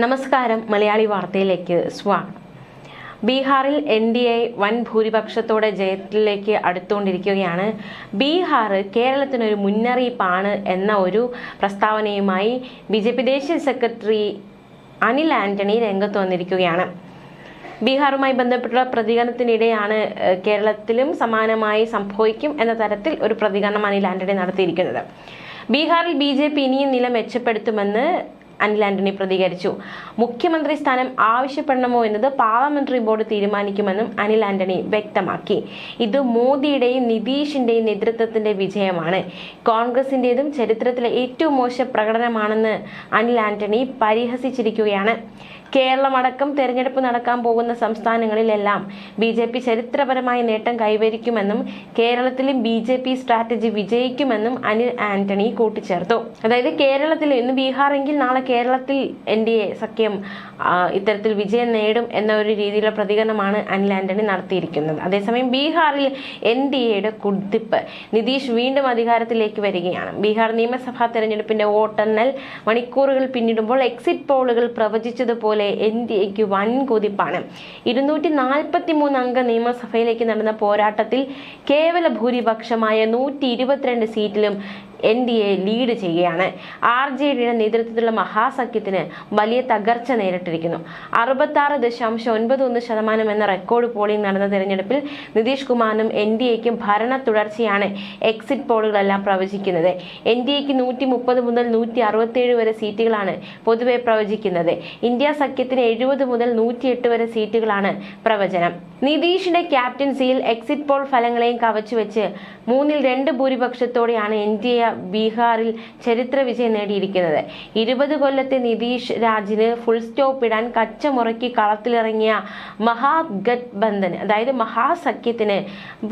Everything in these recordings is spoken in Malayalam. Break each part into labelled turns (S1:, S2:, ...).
S1: നമസ്കാരം. മലയാളി വാർത്തയിലേക്ക് സ്വാഗതം. ബീഹാറിൽ എൻ ഡി എ വൻ ഭൂരിപക്ഷത്തോടെ ജയത്തിലേക്ക് അടുത്തുകൊണ്ടിരിക്കുകയാണ്. ബീഹാർ കേരളത്തിനൊരു മുന്നറിയിപ്പാണ് എന്ന ഒരു പ്രസ്താവനയുമായി ബി ജെ പി ദേശീയ സെക്രട്ടറി അനിൽ ആന്റണി രംഗത്ത് വന്നിരിക്കുകയാണ്. ബീഹാറുമായി ബന്ധപ്പെട്ടുള്ള പ്രതികരണത്തിനിടെയാണ് കേരളത്തിലും സമാനമായി സംഭവിക്കും എന്ന തരത്തിൽ ഒരു പ്രതികരണം അനിൽ ആന്റണി നടത്തിയിരിക്കുന്നത്. ബീഹാറിൽ ബി ജെ പി ഇനിയും നില മെച്ചപ്പെടുത്തുമെന്ന് അനിൽ ആന്റണി പ്രതികരിച്ചു. മുഖ്യമന്ത്രി സ്ഥാനം ആവശ്യപ്പെടണമോ എന്നത് പാർലമെന്ററി ബോർഡ് തീരുമാനിക്കുമെന്നും അനിൽ ആന്റണി വ്യക്തമാക്കി. ഇത് മോദിയുടെയും നിതീഷിന്റെയും നേതൃത്വത്തിന്റെ വിജയമാണ്. കോൺഗ്രസിന്റേതും ചരിത്രത്തിലെ ഏറ്റവും മോശം പ്രകടനമാണെന്ന് അനിൽ ആന്റണി പരിഹസിച്ചിരിക്കുകയാണ്. കേരളമടക്കം തെരഞ്ഞെടുപ്പ് നടക്കാൻ പോകുന്ന സംസ്ഥാനങ്ങളിലെല്ലാം ബി ജെ പി ചരിത്രപരമായ നേട്ടം കൈവരിക്കുമെന്നും കേരളത്തിലും ബി ജെ പി സ്ട്രാറ്റജി വിജയിക്കുമെന്നും അനിൽ ആന്റണി കൂട്ടിച്ചേർത്തു. അതായത് കേരളത്തിൽ ഇന്ന് ബീഹാറെങ്കിൽ നാളെ കേരളത്തിൽ എൻ ഡി എ സഖ്യം ഇത്തരത്തിൽ വിജയം നേടും എന്ന ഒരു രീതിയിലുള്ള പ്രതികരണമാണ് അനിൽ ആന്റണി നടത്തിയിരിക്കുന്നത്. അതേസമയം ബീഹാറിൽ എൻ ഡി എയുടെ കുതിപ്പ് നിതീഷ് വീണ്ടും അധികാരത്തിലേക്ക് വരികയാണ്. ബീഹാർ നിയമസഭാ തെരഞ്ഞെടുപ്പിന്റെ വോട്ടെണ്ണൽ മണിക്കൂറുകൾ പിന്നിടുമ്പോൾ എക്സിറ്റ് പോളുകൾ പ്രവചിച്ചതുപോലെ ഡി എക്ക് വൻ കുതിപ്പാണ് ഇരുന്നൂറ്റി നാൽപ്പത്തി മൂന്ന് അംഗ നിയമസഭയിലേക്ക് നടന്ന പോരാട്ടത്തിൽ കേവല ഭൂരിപക്ഷമായ നൂറ്റി ഇരുപത്തിരണ്ട് സീറ്റിലും എൻ ഡി എ ലീഡ് ചെയ്യുകയാണ്. ആർ ജെ ഡിയുടെ നേതൃത്വത്തിലുള്ള മഹാസഖ്യത്തിന് വലിയ തകർച്ച നേരിട്ടിരിക്കുന്നു. അറുപത്തി ആറ് ദശാംശം ഒൻപത് ഒന്ന് ശതമാനം എന്ന റെക്കോർഡ് പോളിംഗ് നടന്ന തെരഞ്ഞെടുപ്പിൽ നിതീഷ് കുമാറിനും എൻ ഡി എക്കും ഭരണ തുടർച്ചയാണ് എക്സിറ്റ് പോളുകളെല്ലാം പ്രവചിക്കുന്നത്. എൻ ഡി എക്ക് നൂറ്റി മുപ്പത് മുതൽ നൂറ്റി അറുപത്തേഴ് വരെ സീറ്റുകളാണ് പൊതുവെ പ്രവചിക്കുന്നത്. ഇന്ത്യ സഖ്യത്തിന് എഴുപത് മുതൽ നൂറ്റിയെട്ട് വരെ സീറ്റുകളാണ് പ്രവചനം. നിതീഷിന്റെ ക്യാപ്റ്റൻസിയിൽ എക്സിറ്റ് പോൾ ഫലങ്ങളെയും കവച്ചുവെച്ച് മൂന്നിൽ രണ്ട് ഭൂരിപക്ഷത്തോടെയാണ് എൻ ഡി എ ബീഹാറിൽ ചരിത്ര വിജയം നേടിയിരിക്കുന്നത്. ഇരുപത് കൊല്ലത്തെ നിതീഷ് രാജിന് ഫുൾ സ്റ്റോപ്പ് ഇടാൻ കച്ചമുറക്കി കളത്തിലിറങ്ങിയ മഹാഗത്ബന്ധൻ അതായത് മഹാസഖ്യത്തിന്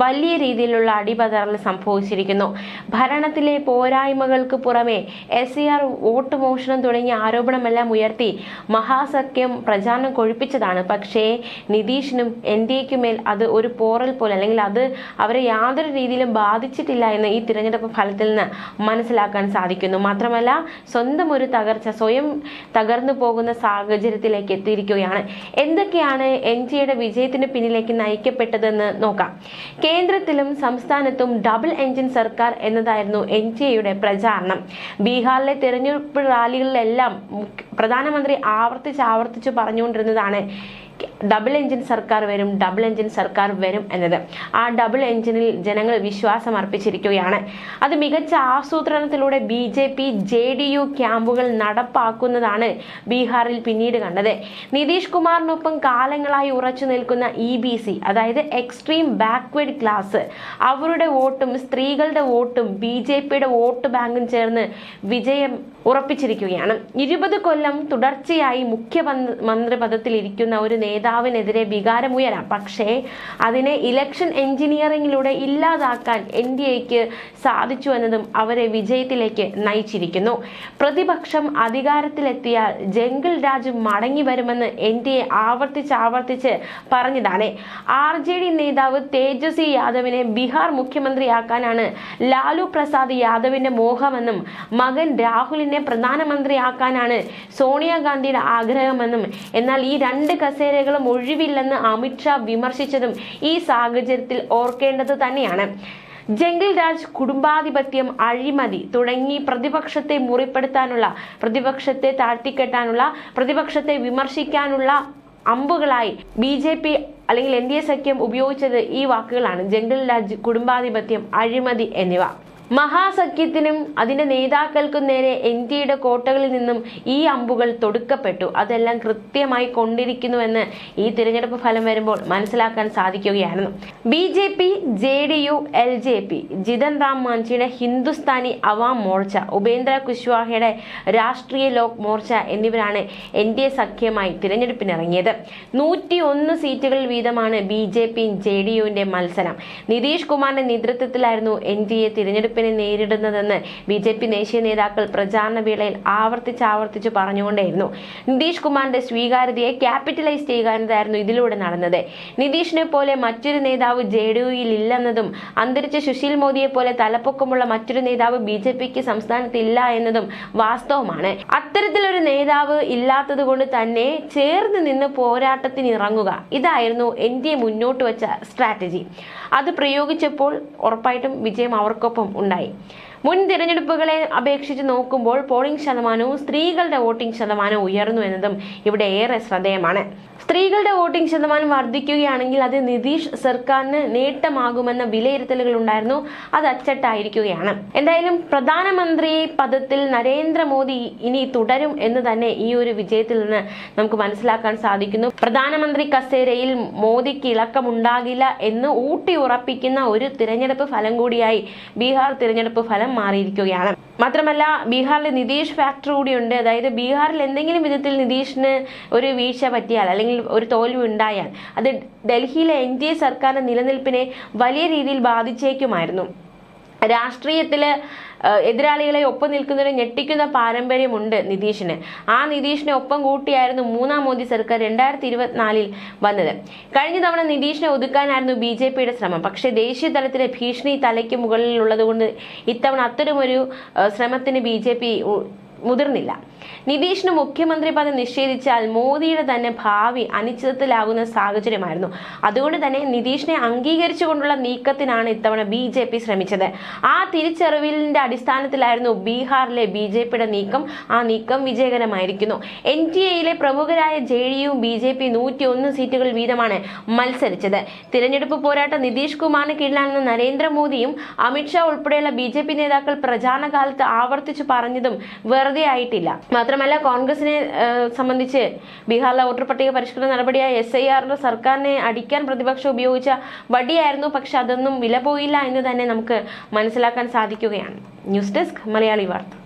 S1: വലിയ രീതിയിലുള്ള അടിപതറൽ സംഭവിച്ചിരിക്കുന്നു. ഭരണത്തിലെ പോരായ്മകൾക്ക് പുറമെ എസ് സി ആർ വോട്ട് മോഷണം തുടങ്ങിയ ആരോപണമെല്ലാം ഉയർത്തി മഹാസഖ്യം പ്രചാരണം കൊഴിപ്പിച്ചതാണ്. പക്ഷേ നിതീഷിനും എൻ ഡി എക്കുമേൽ അത് ഒരു പോറൽ പോലെ അല്ലെങ്കിൽ അത് അവരെ യാതൊരു രീതിയിലും ബാധിച്ചിട്ടില്ല എന്ന് ഈ തിരഞ്ഞെടുപ്പ് ഫലത്തിൽ നിന്ന് മനസ്സിലാക്കാൻ സാധിക്കുന്നു. മാത്രമല്ല സ്വന്തം ഒരു തകർച്ച സ്വയം തകർന്നു പോകുന്ന സാഹചര്യത്തിലേക്ക് എത്തിയിരിക്കുകയാണ്. എന്തൊക്കെയാണ് എൻ ജിയുടെ വിജയത്തിന് പിന്നിലേക്ക് നയിക്കപ്പെട്ടതെന്ന് നോക്കാം. കേന്ദ്രത്തിലും സംസ്ഥാനത്തും ഡബിൾ എഞ്ചിൻ സർക്കാർ എന്നതായിരുന്നു എൻ ജി എയുടെ പ്രചാരണം. ബീഹാറിലെ തെരഞ്ഞെടുപ്പ് റാലികളിലെല്ലാം പ്രധാനമന്ത്രി ആവർത്തിച്ച് ആവർത്തിച്ച് പറഞ്ഞുകൊണ്ടിരുന്നതാണ് ഡബിൾ എഞ്ചിൻ സർക്കാർ വരും ഡബിൾ എഞ്ചിൻ സർക്കാർ വരും എന്നത്. ആ ഡബിൾ എഞ്ചിനിൽ ജനങ്ങൾ വിശ്വാസം അർപ്പിച്ചിരിക്കുകയാണ് അത് മികച്ച ആസൂത്രണത്തിലൂടെ B J P J D U ക്യാമ്പുകൾ നടപ്പാക്കുന്നതാണ് ബീഹാറിൽ പിന്നീട് കണ്ടത്. നിതീഷ് കുമാറിനൊപ്പം കാലങ്ങളായി ഉറച്ചു നിൽക്കുന്ന ഇ ബി സി അതായത് എക്സ്ട്രീം ബാക്ക്വേഡ് ക്ലാസ് അവരുടെ വോട്ടും സ്ത്രീകളുടെ വോട്ടും ബി ജെ പിയുടെ വോട്ട് ബാങ്കും ചേർന്ന് വിജയം ഉറപ്പിച്ചിരിക്കുകയാണ്. ഇരുപത് കൊല്ലം തുടർച്ചയായി മുഖ്യമന്ത്രി പദത്തിൽ ഇരിക്കുന്ന ഒരു നേതാവിനെതിരെ വികാരമുയരാം പക്ഷേ അതിനെ ഇലക്ഷൻ എഞ്ചിനീയറിംഗിലൂടെ ഇല്ലാതാക്കാൻ എൻ ഡി എക്ക് സാധിച്ചു എന്നതും അവരെ വിജയത്തിലേക്ക് നയിച്ചിരിക്കുന്നു. പ്രതിപക്ഷം അധികാരത്തിലെത്തിയാൽ ജംഗിൾ രാജ് മടങ്ങി വരുമെന്ന് എൻ ഡി എ ആവർത്തിച്ച് ആവർത്തിച്ച് പറഞ്ഞതാണ്. ആർ ജെ ഡി നേതാവ് തേജസ്വി യാദവിനെ ബീഹാർ മുഖ്യമന്ത്രിയാക്കാനാണ് ലാലു പ്രസാദ് യാദവിന്റെ മോഹമെന്നും മകൻ രാഹുലിനെ പ്രധാനമന്ത്രിയാക്കാനാണ് സോണിയാഗാന്ധിയുടെ ആഗ്രഹമെന്നും എന്നാൽ ഈ രണ്ട് കസേരകളും ഒഴിവില്ലെന്ന് അമിത്ഷാ വിമർശിച്ചതും ഈ സാഹചര്യത്തിൽ ഓർക്കേണ്ടത് തന്നെയാണ്. ജംഗിൾ രാജ് കുടുംബാധിപത്യം അഴിമതി തുടങ്ങി പ്രതിപക്ഷത്തെ മുറിപ്പെടുത്താനുള്ള പ്രതിപക്ഷത്തെ താഴ്ത്തിക്കെട്ടാനുള്ള പ്രതിപക്ഷത്തെ വിമർശിക്കാനുള്ള അമ്പുകളായി ബി ജെ പി അല്ലെങ്കിൽ എൻ ഡി എ സഖ്യം ഉപയോഗിച്ചത് ഈ വാക്കുകളാണ്. ജംഗിൾ രാജ് കുടുംബാധിപത്യം അഴിമതി എന്നിവ. മഹാസഖ്യത്തിനും അതിന്റെ നേതാക്കൾക്കും നേരെ ഡിയുടെ കോട്ടകളിൽ നിന്നും ഈ അമ്പുകൾ തൊടുക്കപ്പെട്ടു. അതെല്ലാം കൃത്യമായി കൊണ്ടിരിക്കുന്നുവെന്ന് ഈ തിരഞ്ഞെടുപ്പ് ഫലം വരുമ്പോൾ മനസ്സിലാക്കാൻ സാധിക്കുകയായിരുന്നു. B J P J D U L J P Jitan Ram മാഞ്ചിയുടെ Hindustani Awam Morcha Upendra കുശ്വാഹയുടെ രാഷ്ട്രീയ ലോക് മോർച്ച എന്നിവരാണ് എൻ ഡി എ സഖ്യമായി തിരഞ്ഞെടുപ്പിനിറങ്ങിയത്. നൂറ്റി ഒന്ന് സീറ്റുകൾ വീതമാണ് B J P J D യുവിന്റെ മത്സരം. നിതീഷ് കുമാറിന്റെ നേതൃത്വത്തിലായിരുന്നു എൻ ഡി എ തിരഞ്ഞെടുപ്പിനെ തെരഞ്ഞെടുപ്പിനെ നേരിടുന്നതെന്ന് ബി ജെ പി ദേശീയ നേതാക്കൾ പ്രചാരണ വേളയിൽ ആവർത്തിച്ച് ആവർത്തിച്ച് പറഞ്ഞുകൊണ്ടേയിരുന്നു. നിതീഷ് കുമാറിന്റെ സ്വീകാര്യതയെ ക്യാപിറ്റലൈസ് ചെയ്യുക എന്നതായിരുന്നു ഇതിലൂടെ നടന്നത്. നിതീഷിനെ പോലെ മറ്റൊരു നേതാവ് ജെ ഡി യുയിൽ ഇല്ലെന്നതും അന്തരിച്ച സുശീൽ മോദിയെ പോലെ തലപ്പൊക്കമുള്ള മറ്റൊരു നേതാവ് ബി ജെ പിക്ക് സംസ്ഥാനത്ത് ഇല്ല എന്നതും വാസ്തവമാണ്. അത്തരത്തിലൊരു നേതാവ് ഇല്ലാത്തത് കൊണ്ട് തന്നെ ചേർന്ന് നിന്ന് പോരാട്ടത്തിന് ഇറങ്ങുക. ഇതായിരുന്നു എൻ ഡി എ മുന്നോട്ട് വെച്ച സ്ട്രാറ്റജി. അത് പ്രയോഗിച്ചപ്പോൾ ഉറപ്പായിട്ടും വിജയം അവർക്കൊപ്പം নাই മുൻ തിരഞ്ഞെടുപ്പുകളെ അപേക്ഷിച്ച് നോക്കുമ്പോൾ പോളിംഗ് ശതമാനവും സ്ത്രീകളുടെ വോട്ടിംഗ് ശതമാനവും ഉയർന്നു എന്നതും ഇവിടെ ഏറെ ശ്രദ്ധേയമാണ്. സ്ത്രീകളുടെ വോട്ടിംഗ് ശതമാനം വർദ്ധിക്കുകയാണെങ്കിൽ അത് നിതീഷ് സർക്കാരിന് നേട്ടമാകുമെന്ന വിലയിരുത്തലുകൾ ഉണ്ടായിരുന്നു. അത് അച്ചട്ടായിരിക്കുകയാണ്. എന്തായാലും പ്രധാനമന്ത്രി പദത്തിൽ നരേന്ദ്രമോദി ഇനി തുടരും എന്ന് തന്നെ ഈ ഒരു വിജയത്തിൽ നിന്ന് നമുക്ക് മനസ്സിലാക്കാൻ സാധിക്കുന്നു. പ്രധാനമന്ത്രി കസേരയിൽ മോദിക്ക് ഇളക്കമുണ്ടാകില്ല എന്ന് ഊട്ടി ഉറപ്പിക്കുന്ന ഒരു തിരഞ്ഞെടുപ്പ് ഫലം കൂടിയായി ബീഹാർ തിരഞ്ഞെടുപ്പ് ഫലം മാറിയിരിക്കുകയാണ്. മാത്രമല്ല ബീഹാറിൽ നിതീഷ് ഫാക്ടർ കൂടിയുണ്ട്. അതായത് ബീഹാറിൽ എന്തെങ്കിലും വിധത്തിൽ നിതീഷിന് ഒരു വീഴ്ച പറ്റിയാൽ അല്ലെങ്കിൽ ഒരു തോൽവി ഉണ്ടായാൽ അത് ഡൽഹിയിലെ എൻ ഡി എ സർക്കാരിന്റെ നിലനിൽപ്പിനെ വലിയ രീതിയിൽ ബാധിച്ചേക്കുമായിരുന്നു. രാഷ്ട്രീയത്തിൽ എതിരാളികളെ ഒപ്പം നിൽക്കുന്നതിന് ഞെട്ടിക്കുന്ന പാരമ്പര്യമുണ്ട് നിതീഷിന്. ആ നിതീഷിനെ ഒപ്പം കൂട്ടിയായിരുന്നു മൂന്നാം മോദി സർക്കാർ രണ്ടായിരത്തി ഇരുപത്തിനാലിൽ വന്നത്. കഴിഞ്ഞ തവണ നിതീഷിനെ ഒതുക്കാനായിരുന്നു ബി ജെ പിയുടെ ശ്രമം. പക്ഷേ ദേശീയ തലത്തിലെ ഭീഷണി തലയ്ക്ക് മുകളിലുള്ളതുകൊണ്ട് ഇത്തവണ അത്തരമൊരു ശ്രമത്തിന് ബി ജെ പി മുതിർന്നില്ല. നിതീഷിന് മുഖ്യമന്ത്രി പദം നിഷേധിച്ചാൽ മോദിയുടെ തന്നെ ഭാവി അനിശ്ചിതത്തിലാകുന്ന സാഹചര്യമായിരുന്നു. അതുകൊണ്ട് തന്നെ നിതീഷിനെ അംഗീകരിച്ചുകൊണ്ടുള്ള നീക്കത്തിനാണ് ഇത്തവണ ബി ജെ പി ശ്രമിച്ചത്. ആ തിരിച്ചറിവിലിന്റെ അടിസ്ഥാനത്തിലായിരുന്നു ബീഹാറിലെ ബി ജെ പിയുടെ നീക്കം. ആ നീക്കം വിജയകരമായിരിക്കുന്നു. എൻ ടി എയിലെ പ്രമുഖരായ ജെ ഡിയും ബി ജെ പി നൂറ്റി ഒന്ന് സീറ്റുകൾ വീതമാണ് മത്സരിച്ചത്. തിരഞ്ഞെടുപ്പ് പോരാട്ടം നിതീഷ് കുമാറിന് കീഴിലാണെന്ന് നരേന്ദ്രമോദിയും അമിത്ഷാ ഉൾപ്പെടെയുള്ള ബി നേതാക്കൾ പ്രചാരണ കാലത്ത് ആവർത്തിച്ചു പറഞ്ഞതും വെറുതെ ആയിട്ടില്ല മാത്രമല്ല കോൺഗ്രസിനെ സംബന്ധിച്ച് ബീഹാറിലെ വോട്ടർ പട്ടിക പരിഷ്കരണ നടപടിയായ എസ് ഐ ആറിന്റെ സർക്കാരിനെ അടിക്കാൻ പ്രതിപക്ഷം ഉപയോഗിച്ച വടിയായിരുന്നു. പക്ഷെ അതൊന്നും വില പോയില്ല എന്ന് തന്നെ നമുക്ക് മനസ്സിലാക്കാൻ സാധിക്കുകയാണ്. ന്യൂസ് ഡെസ്ക് മലയാളി വാർത്ത.